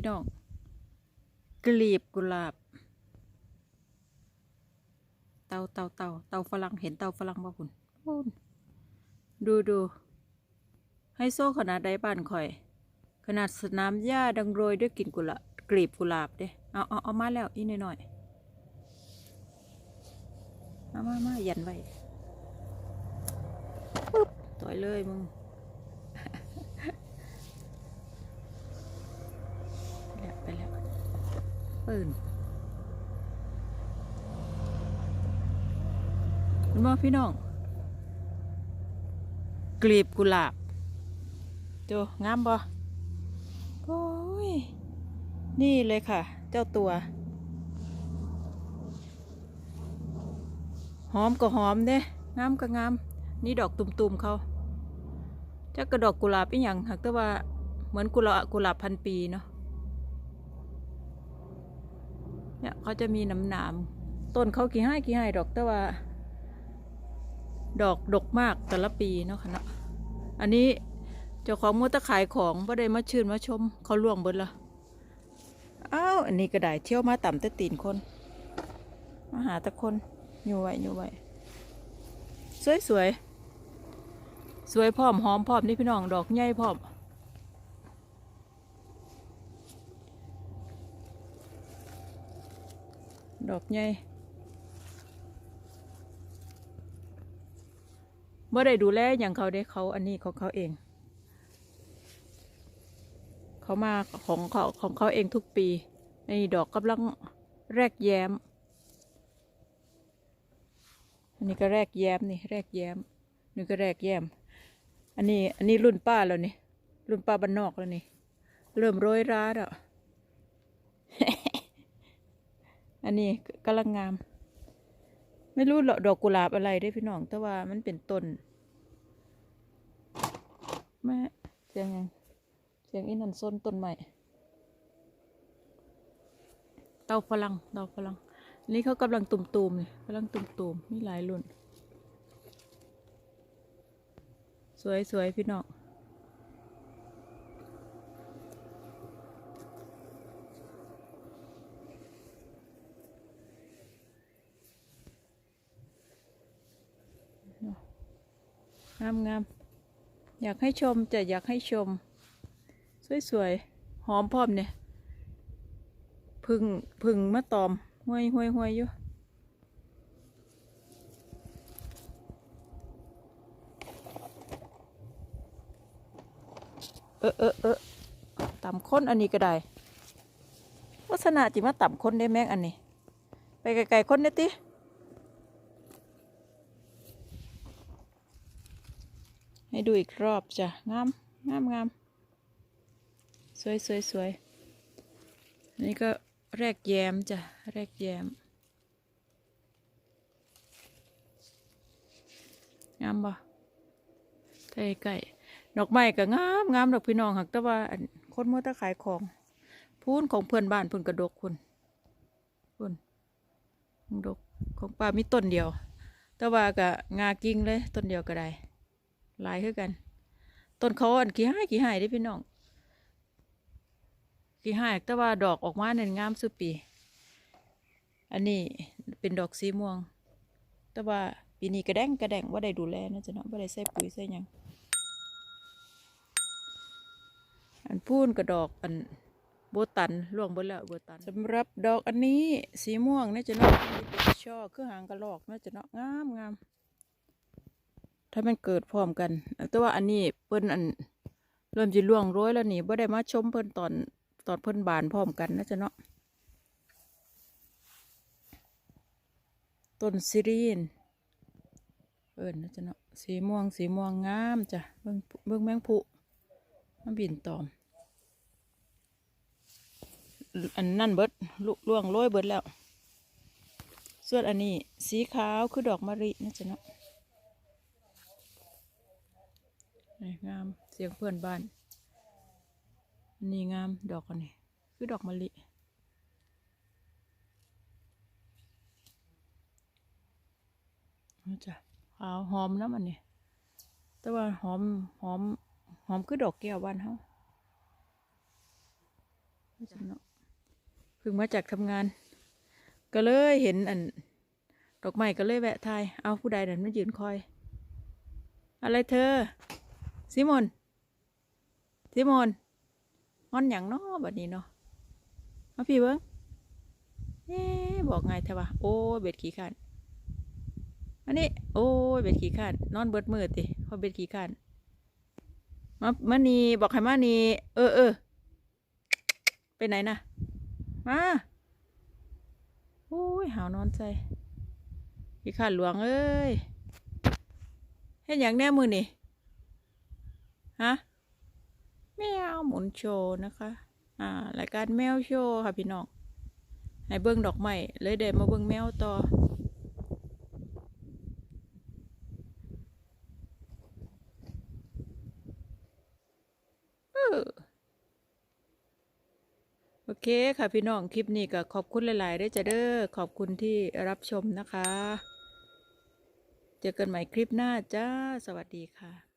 พี่น้องกลีบกุหลาบ เตาเตาเตาเตาฝรั่งเห็นเตาฝรั่งบ่คุณดูดูให้โซ่ขนาดใดบ้านข่อย ขนาดสนามหญ้าดังโรยด้วยกลิ่นกุหลาบกลีบกุหลาบเด้เอาเอาเอามาแล้วอีกหน่อยๆมามามายันไว้ปุ๊บต่อยเลยมึง ไปแล้วไปแล้ว ปืนคุณพ่อพี่น้อง กลีบกุหลาบดูงามบ่โอ้ย นี่เลยค่ะ เจ้าตัว หอมก็หอมเด้งามก็งาม นี่ดอกตุ่มๆเขาจักกระดอกกุหลาบอีหยังหากแต่ว่าเหมือนกุหลาบกุหลาบพันปีเนาะ เนี่ยเขาจะมีหนำหนามๆต้นเขากี่ให้กี่ให้ดอกแต่ว่า ดอกดกมากแต่ละปีเนาะค่ะเนาะอันนี้เจ้าของมัวแตะขายของบ่ได้มาชื่นมาชม เขาล่วงเบิดละอ้าวอันนี้ก็ได้เที่ยวมาต่ำแต่ตีนคนมาหาตะคนอยู่ไว้อยู่ไว้สวยสวยสวยพร้อมหอมพร้อมนี่พี่น้องดอกใหญ่พร้อม ดอกใหญ่บ่ได้ดูแลอย่างเขาได้เขาอันนี้ของเขาเอง เขามาของเขาของเขาเองทุกปีนี่ดอกกำลังแรกแย้ม อันนี้ก็แรกแย้มนี่แรกแย้มนี่ก็แรกแย้ม อันนี้อันนี้รุ่นป้าแล้วนี่รุ่นป้าบ้านนอกแล้วนี่ เริ่มโรยร้าแล้ว อันนี้กำลังงาม ไม่รู้ดอกกุหลาบอะไรได้พี่น้อง แต่ว่ามันเป็นต้นแม่เสียงยังเสียงอีนันส้นต้นใหม่เตาฝรั่งเตาฝรั่งนนี้เขากำลังตุ่มๆเลยกำลังตุ่มๆมีหลายรุ่น สวยๆพี่น้อง งามงามอยากให้ชมจะอยากให้ชม สวยๆ หอมพร้อมเนี่ยพึ่งพึ่งมะตอมห้วยห้วยห้วยอยู่เออเออเออต่ำค้นอันนี้ก็ได้วัฒนาจิมาต่ำค้นได้แม่งอันนี้ ไปไกลๆค้นได้ติ ให้ดูอีกรอบจ้ะงามงามงามสวยสวยสวยอันนี้ก็แรกแยมจ้ะแรกแยมงามบ่ใกล้ใกล้ดอกไม้ก็งามงามดอกพี่น้องหักแต่ว่าอันคนมัวแตะขายของพูนของเพื่อนบ้านเพื่นกระดกคุณคุณดกของป้ามีต้นเดียว แต่ว่าก็งากิ้งเลยต้นเดียวก็ได้ หลายคือกันต้นเขาอันกี่ห้ายกี่ห้ายได้พี่น้องกี่ห้ายแต่ว่าดอกออกมาเนี่ยงามสุดปี อันนี้เป็นดอกสีม่วง แต่ว่าปีนี้กระแดงกระแดงว่าได้ดูแลนะจ๊ะเนาะว่าได้ใส่ปุ๋ยใส่ยังอันพูนกระดอกอันโบตันล่วงบดแล้วโบตันสำหรับดอกอันนี้สีม่วงนะจ๊ะเนาะอันนี้เป็นช่อคือหางกระรอกนะจ๊ะเนาะงามงาม ถ้ามันเกิดพร้อมกัน แต่ว่าอันนี้เพิ่นอันเริ่มจะล่วงร้อยแล้วนี่บ่ได้มาชมเพิ่นตอนตอนเพิ่นบานพร้อมกันนะจ๊ะเนาะต้นซิรีนเอิญนะจ๊ะเนาะสีม่วงสีม่วงงามจ้ะเบิ่งเบิ่งแมงผุมันบินตอม อันนั่นเบิดลุล่วงโร้อยเบิดแล้ว ส่วนอันนี้สีขาวคือดอกมะลินะจ๊ะเนาะ นี่งามเสียงเพื่อนบ้าน นี่งามดอกอันนี้คือดอกมะลิจ้ะขาวหอมน้ำอันนี้แต่ว่าหอมหอมหอมคือดอกแก้วบ้านเขาเนาะเพิ่งมาจากทำงาน ก็เลยเห็นอัน ดอกไม้ก็เลยแวะทาย เอาผู้ใดนั่นมายืนคอย อะไรเธอ ซิมอนซิมอนงอนอย่างเนาะบัดนี้เนาะมาพี่เบิ้งเอ๊บอกไงเถอะวะโอ้เบ็ดขี้ขันอันนี้ โอ้เบ็ดขี้ขันนอนเบิดมือติเพราะเบ็ดขี้ขันมามานีบอกให้มานีเออเออไปไหนนะมาโอ้ยหาวนอนใจขี้ขันหลวงเอ้ยเห็นอย่างแน่มือนี่ ฮะแมวหมุนโชว์นะคะ อ่ารายการแมวโชว์ค่ะพี่น้องให้เบิ้งดอกไม้เลยเดินมาเบิ้งแมวต่อโอเคค่ะพี่น้องคลิปนี้ก็ขอบคุณหลายๆได้อจ้ะเด้อขอบคุณที่รับชมนะคะ เจอกันใหม่คลิปหน้าจ้า สวัสดีค่ะ